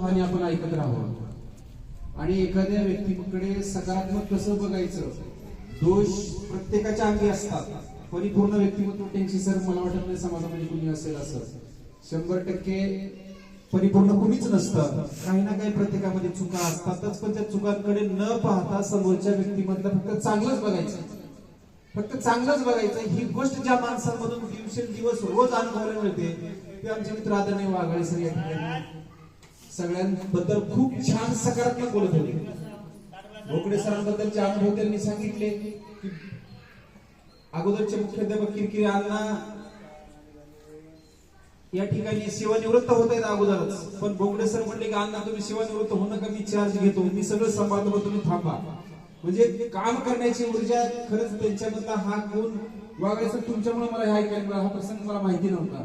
आपण ऐकत राहावं आणि एखाद्या व्यक्तीकडे सकारात्मक कसं बघायचं? दोष प्रत्येकाच्या अंगी असतात. परिपूर्ण व्यक्तिमत्व त्यांची सर मला वाटत नाही समाजामध्ये कुणी असेल असं. शंभर टक्के परिपूर्ण कुणीच नसतं. काही ना काही प्रत्येकामध्ये चुका असतातच पण त्या चुकांकडे न पाहता समोरच्या व्यक्तीमधलं फक्त चांगलंच बघायचं. फक्त चांगलंच बघायचं. ही गोष्ट ज्या माणसांमधून दिवसेंदिवस रोज अनुभवायला मिळते ते आमचे मित्र आदरणीय वाघाळे सर या ठिकाणी सगळ्यांबद्दल खूप छान सकारात्मक बोलत होते. भोकडे सरांबद्दलचे अनुभव त्यांनी सांगितले की अगोदरचे मुख्याध्यापक किरकिरे अण्णा या ठिकाणी सेवानिवृत्त होत आहेत अगोदरच. पण बोगडे सर म्हणले की अण्णा तुम्ही सेवानिवृत्त होऊ नका मी चार्ज घेतो. मी सगळं सांभाळतो तुम्ही थांबा. म्हणजे काम करण्याची ऊर्जा खरंच त्यांच्यामधला हा गुण वागायचं तुमच्यामुळे मला हे ऐकायला मिळाला. हा प्रसंग मला माहिती नव्हता.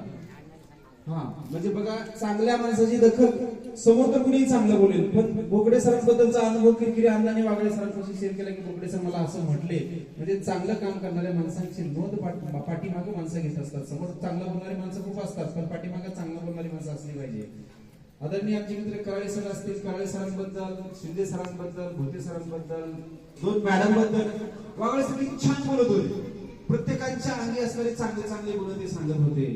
हा. म्हणजे बघा चांगल्या माणसाची दखल समोर तर कुणीही चांगलं बोलेल पण बोकडे सरांबद्दलचा अनुभव किरकिरी अण्णाने वागडे सरांपासून शेअर केला की बोकडे सर मला असं म्हटले. म्हणजे चांगलं काम करणाऱ्या माणसांची नोंद पाठीमागं माणसं घेत असतात. समोर चांगलं बोलणारी माणसं खूप असतात पण पाठीमागं चांगलं बोलणारी माणसं असली पाहिजे. आदरणीय आमचे मित्र कराळे सर असतील कराळे सरांबद्दल शिंदे सरांबद्दल भोते सरांबद्दल दोन मॅडमबद्दल वागळे सर छान बोलत होते. प्रत्येकांच्या अंगी असणारे चांगले चांगले गुण ते सांगत होते.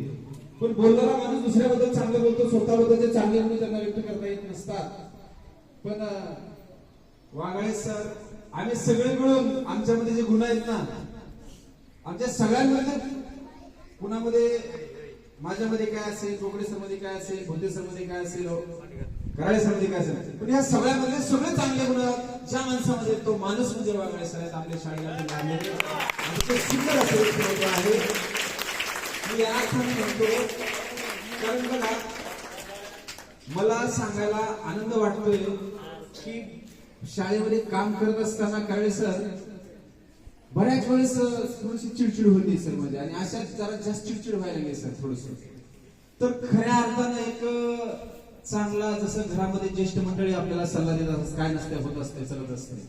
पण बोलणारा माणूस दुसऱ्याबद्दल चांगलं बोलतो स्वतःबद्दलचे चांगले गुण त्यांना व्यक्त करता येत नसतात. पण अं, सर आम्ही सगळे मिळून आमच्यामध्ये जे गुण आहेत ना आमच्या सगळ्यांमध्ये कुणामध्ये माझ्यामध्ये काय असेल गोगडे सर काय असेल भोते सर काय असेल हो, कराळे सर काय असेल. पण या सगळ्यामध्ये सगळे चांगले गुण आहेत. ज्या माणसामध्ये तो माणूस म्हणजे वागळे सर आहेत आपल्या शाळेला ते सुंदर असे आहे म्हणतो कारण बघा मला सांगायला आनंद वाटतोय की शाळेमध्ये काम करत असताना काळे सर बऱ्याच वेळेस थोडीशी चिडचिड होते सर म्हणजे आणि अशा जरा जास्त चिडचिड व्हायला लागली सर थोडस. तर खऱ्या अर्थानं एक चांगला जसं घरामध्ये ज्येष्ठ मंडळी आपल्याला सल्ला देत असतात काय नसते होत असते चलत असते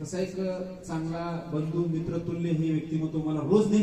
तसा एक चांगला बंधू मित्र तुल्य हे व्यक्तिमत्व मला रोज नेहमी